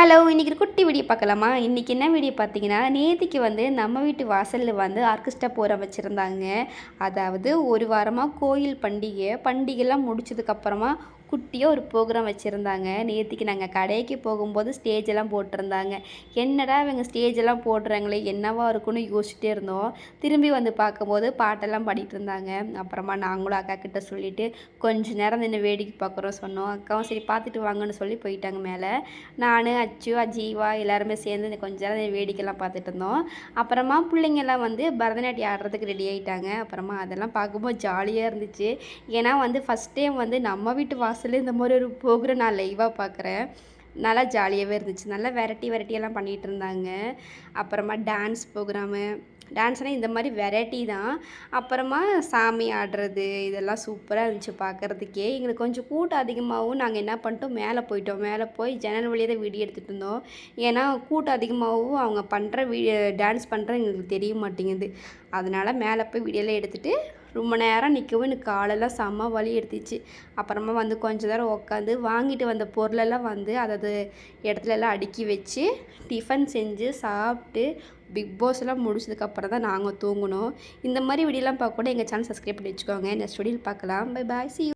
Hello இன்றைக்கி ஒரு குட்டி வீடியோ பார்க்கலாமா? இன்றைக்கி என்ன வீடியோ பார்த்தீங்கன்னா நேத்திக்கு வந்து நம்ம வீட்டு வாசலில் வந்து ஆர்கெஸ்ட்ரா போகிற வச்சுருந்தாங்க. அதாவது ஒரு வாரமாக கோயில் பண்டிகை பண்டிகைலாம் முடிச்சதுக்கப்புறமா குட்டியாக ஒரு ப்ரோக்ராம் வச்சுருந்தாங்க. நேற்றுக்கு நாங்கள் கடைக்கு போகும்போது ஸ்டேஜ் எல்லாம் போட்டிருந்தாங்க. என்னடா இவங்க ஸ்டேஜ் எல்லாம் போடுறாங்களே என்னவா இருக்கும்னு யோசிச்சுட்டே இருந்தோம். திரும்பி வந்து பார்க்கும்போது பாட்டெல்லாம் பாடிட்டு இருந்தாங்க. அப்புறமா நாங்களும் அக்கா கிட்ட சொல்லிவிட்டு கொஞ்ச நேரம் நின்று வேடிக்கை பார்க்குறோம் சொன்னோம். அக்காவும் சரி பார்த்துட்டு வாங்கன்னு சொல்லி போயிட்டாங்க மேலே. நான் அச்சு அஜீவா எல்லாருமே சேர்ந்து இந்த கொஞ்ச நேரம் வேடிக்கைலாம் பார்த்துட்டு இருந்தோம் அப்புறமா பிள்ளைங்கள்லாம் வந்து பரதநாட்டியம் ஆடுறதுக்கு ரெடி ஆகிட்டாங்க அப்புறமா அதெல்லாம் பார்க்கும்போது ஜாலியாக இருந்துச்சு. ஏன்னா வந்து ஃபஸ்ட் டைம் வந்து நம்ம வீட்டு வாசலில் இந்த மாதிரி ஒரு ப்ரோக்ராம் நான் லைவாக பார்க்குறேன். நல்லா ஜாலியாகவே இருந்துச்சு. நல்லா வெரைட்டி வெரைட்டியெல்லாம் பண்ணிகிட்டு இருந்தாங்க. அப்புறமா டான்ஸ் ப்ரோக்ராமு டான்ஸ்னால் இந்த மாதிரி வெரைட்டி தான். அப்புறமா சாமி ஆடுறது இதெல்லாம் சூப்பராக இருந்துச்சு பார்க்குறதுக்கே எங்களுக்கு கொஞ்சம் கூட்டம் அதிகமாகவும் நாங்கள் என்ன பண்ணிட்டோம் மேலே போயிட்டோம். மேலே போய் ஜன்னல் வழியாக தான் வீடியோ எடுத்துகிட்டு இருந்தோம். ஏன்னா கூட்டம் அதிகமாகவும் அவங்க பண்ணுற வீ டான்ஸ் பண்ணுறது எங்களுக்கு தெரிய மாட்டேங்குது. அதனால் மேலே போய் வீடியோலாம் எடுத்துகிட்டு ரொம்ப நேரம் நிற்கவும் எனக்கு காலெல்லாம் செம்ம வலி எடுத்துச்சு. அப்புறமா வந்து கொஞ்ச நேரம் உட்காந்து வாங்கிட்டு வந்த பொருளெல்லாம் வந்து அதாவது இடத்துல எல்லாம் அடுக்கி வச்சு டிஃபன் செஞ்சு சாப்பிட்டு பிக் பாஸ் எல்லாம் முடிச்சதுக்கப்புறம் தான் நாங்கள் தூங்கினோம். இந்த மாதிரி வீடியோலாம் பார்க்க கூட எங்கள் சேனல் சப்ஸ்கிரைப் பண்ணி வச்சுக்கோங்க. நெக்ஸ்ட் வீடியோவில் பார்க்கலாம் பை பாய் சி